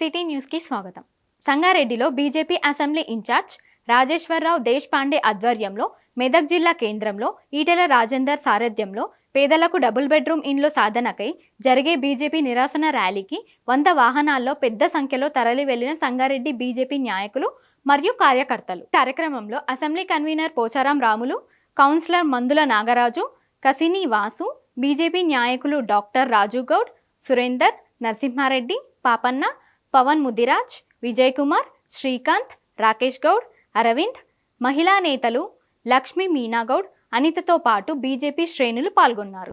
City న్యూస్కి స్వాగతం. సంగారెడ్డిలో BJP assembly in-charge Rajeshwararao Deshpande ఆధ్వర్యంలో మెదక్ జిల్లా కేంద్రంలో ఈటెల రాజేందర్ సారథ్యంలో పేదలకు డబుల్ బెడ్రూమ్ ఇండ్లు సాధనకై జరిగే బీజేపీ నిరసన ర్యాలీకి వంద వాహనాల్లో పెద్ద సంఖ్యలో తరలి వెళ్ళిన సంగారెడ్డి బీజేపీ నాయకులు మరియు కార్యకర్తలు. కార్యక్రమంలో assembly convener Pocharam Ramulu councillor Mandula Nagaraju Kasini Vasu BJP నాయకులు డాక్టర్ రాజు గౌడ్ సురేందర్ నరసింహారెడ్డి పాపన్న పవన్ ముదిరాజ్ విజయ్ కుమార్ శ్రీకాంత్ రాకేష్ గౌడ్ అరవింద్ మహిళా నేతలు లక్ష్మీ మీనాగౌడ్ అనితతో పాటు బీజేపీ శ్రేణులు పాల్గొన్నారు.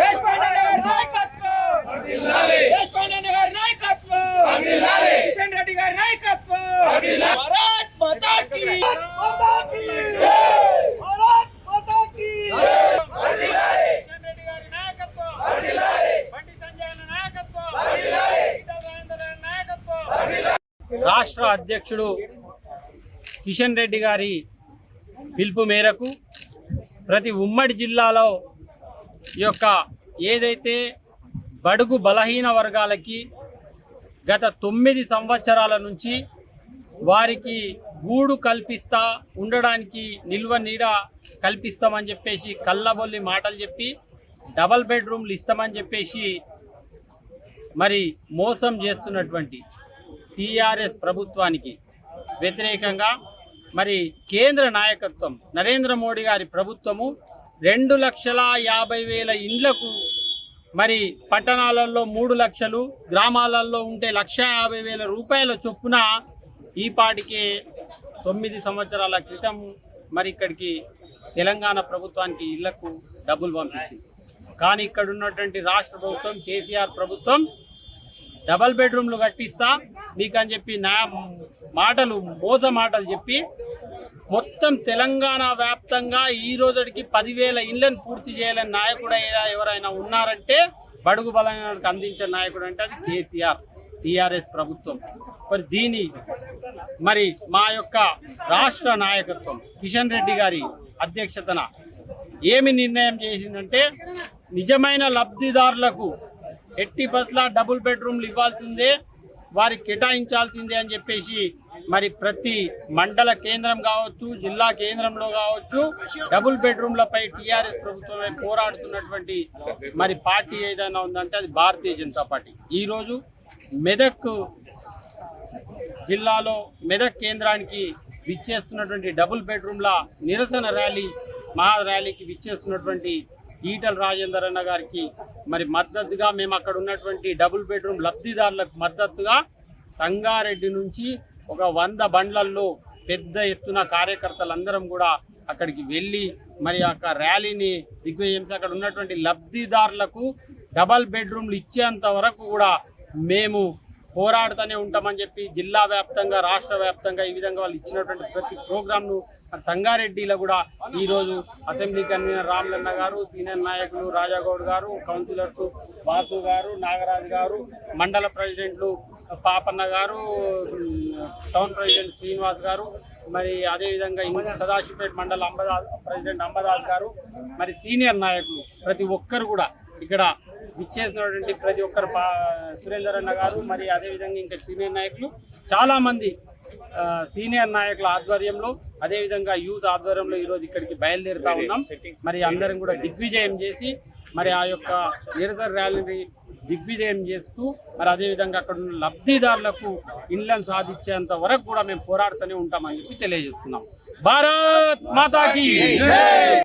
రాష్ట్ర అధ్యక్షుడు కిషన్ రెడ్డి గారి పిలుపు మేరకు ప్రతి ఉమ్మడి జిల్లాలో ఈ యొక్క ఏదైతే బడుగు బలహీన వర్గాలకి గత తొమ్మిది సంవత్సరాల నుంచి వారికి గూడు కల్పిస్తా ఉండడానికి నిల్వ నీడ కల్పిస్తామని చెప్పేసి కళ్ళబొల్లి మాటలు చెప్పి డబల్ బెడ్రూమ్లు ఇస్తామని చెప్పేసి మరి మోసం చేస్తున్నటువంటి టీఆర్ఎస్ ప్రభుత్వానికి వ్యతిరేకంగా మరి కేంద్ర నాయకత్వం నరేంద్ర మోడీ గారి ప్రభుత్వము రెండు లక్షల యాభై వేల ఇండ్లకు మరి పట్టణాలలో మూడు లక్షలు గ్రామాలలో ఉంటే లక్ష యాభై వేల రూపాయల చొప్పున ఈపాటికే తొమ్మిది సంవత్సరాల క్రితం మరి ఇక్కడికి తెలంగాణ ప్రభుత్వానికి ఇళ్ళకు డబ్బులు పంపించింది. కానీ ఇక్కడ ఉన్నటువంటి రాష్ట్ర ప్రభుత్వం కేసీఆర్ ప్రభుత్వం డబల్ బెడ్రూమ్లు కట్టిస్తా మీకు అని చెప్పి నా మాటలు మోస మాటలు చెప్పి మొత్తం తెలంగాణ వ్యాప్తంగా ఈ రోజుకి పదివేల ఇళ్ళను పూర్తి చేయాలని నాయకుడు ఎవరైనా ఉన్నారంటే బడుగు బలైనకు అందించే నాయకుడు అంటే అది కేసీఆర్ టీఆర్ఎస్ ప్రభుత్వం. మరి దీని మరి మా యొక్క రాష్ట్ర నాయకత్వం కిషన్ రెడ్డి గారి అధ్యక్షతన ఏమి నిర్ణయం చేసిందంటే నిజమైన లబ్ధిదారులకు ఎట్టి పట్ల డబుల్ బెడ్రూమ్లు ఇవ్వాల్సిందే వారికి కేటాయించాల్సిందే అని చెప్పేసి మరి ప్రతి మండల కేంద్రం కావచ్చు జిల్లా కేంద్రంలో కావచ్చు డబుల్ బెడ్రూమ్లపై టీఆర్ఎస్ ప్రభుత్వమే పోరాడుతున్నటువంటి మరి పార్టీ ఏదైనా ఉందంటే అది భారతీయ జనతా పార్టీ. ఈరోజు మెదక్ జిల్లాలో మెదక్ కేంద్రానికి విచ్చేస్తున్నటువంటి డబుల్ బెడ్రూమ్ల నిరసన ర్యాలీ మహా ర్యాలీకి విచ్చేస్తున్నటువంటి ఈటల రాజేందర్ అన్న గారికి మరి మద్దతుగా మేము అక్కడ ఉన్నటువంటి డబుల్ బెడ్రూమ్ లబ్ధిదారులకు మద్దతుగా సంగారెడ్డి నుంచి ఒక వంద బండ్లల్లో పెద్ద ఎత్తున కార్యకర్తలందరం కూడా అక్కడికి వెళ్ళి మరి ఆ యొక్క ర్యాలీని దిగ్విజయించి అక్కడ ఉన్నటువంటి లబ్ధిదారులకు డబల్ బెడ్రూమ్లు ఇచ్చేంత వరకు కూడా మేము పోరాడుతూనే ఉంటామని చెప్పి జిల్లా వ్యాప్తంగా రాష్ట్ర వ్యాప్తంగా ఈ విధంగా వాళ్ళు ఇచ్చినటువంటి ప్రతి ప్రోగ్రామ్ను మరి సంగారెడ్డిలో కూడా ఈరోజు అసెంబ్లీ కన్వీనర్ రామలన్న గారు సీనియర్ నాయకులు రాజాగౌడ్ గారు కౌన్సిలర్స్ బాసు గారు నాగరాజు గారు మండల ప్రెసిడెంట్లు పాపన్న గారు టౌన్ ప్రెసిడెంట్ శ్రీనివాస్ గారు మరి అదేవిధంగా సదాశివపేట మండల అంబదాస్ ప్రెసిడెంట్ అంబదాస్ గారు మరి సీనియర్ నాయకులు ప్రతి ఒక్కరు కూడా ఇక్కడ ఇచ్చేసినటువంటి ప్రతి ఒక్కరు పా సురేందర్ అన్న గారు మరి అదేవిధంగా ఇంకా సీనియర్ నాయకులు చాలామంది సీనియర్ నాయకుల ఆధ్వర్యంలో అదేవిధంగా యూత్ ఆధ్వర్యంలో ఈరోజు ఇక్కడికి బయలుదేరుతా ఉన్నాం. మరి అందరం కూడా దిగ్విజయం చేసి మరి ఆ యొక్క నిరసన ర్యాలీని దిగ్విజయం చేస్తూ మరి అదేవిధంగా అక్కడ ఉన్న లబ్ధిదారులకు ఇళ్ళను సాధించేంత వరకు కూడా మేము పోరాడుతూనే ఉంటామని చెప్పి తెలియజేస్తున్నాం. భారత్ మాతాకి!